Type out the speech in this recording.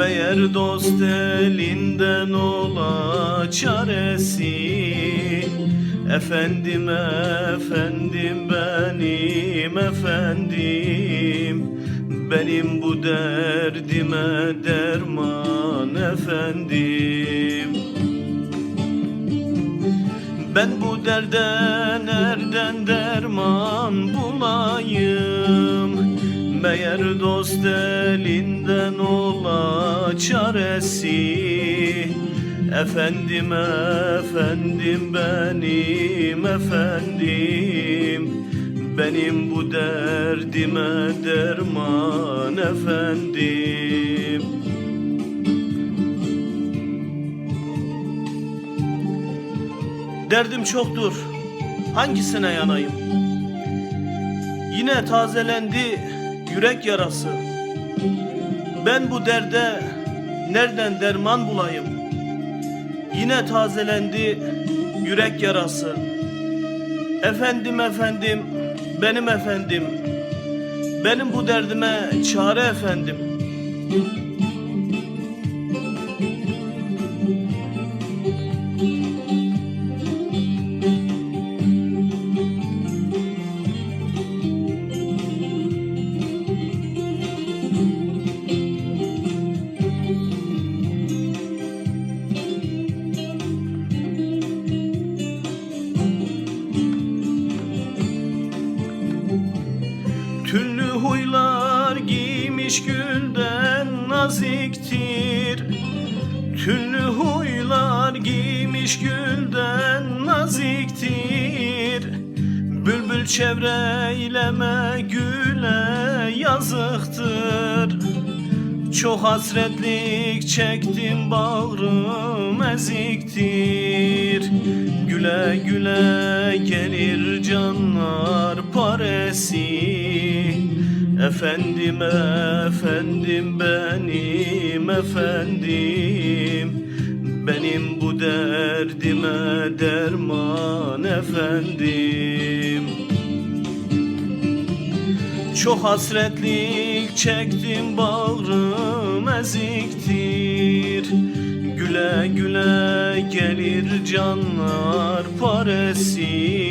Meğer dost elinden ola çaresi Efendim efendim benim efendim. Benim bu derdime derman efendim. Ben bu derde nereden derman bulayım Meğer dost elinden ola çaresi Efendim efendim benim efendim Benim bu derdime derman efendim Derdim çoktur. Hangisine yanayım? Yine tazelendi yürek yarası. Ben bu derde nereden derman bulayım? Yine tazelendi yürek yarası. Efendim efendim, benim efendim. Benim bu derdime çare efendim. Giymiş gülden naziktir. Tüllü huylar giymiş gülden naziktir. Bülbül çevreyleme güle yazıktır. Çok hasretlik çektim bağrım eziktir. Güle güle gelir canlar paresi Efendim efendim benim efendim. Benim bu derdime derman efendim. Çok hasretlik çektim bağrım eziktir. Güle güle gelir canlar paresi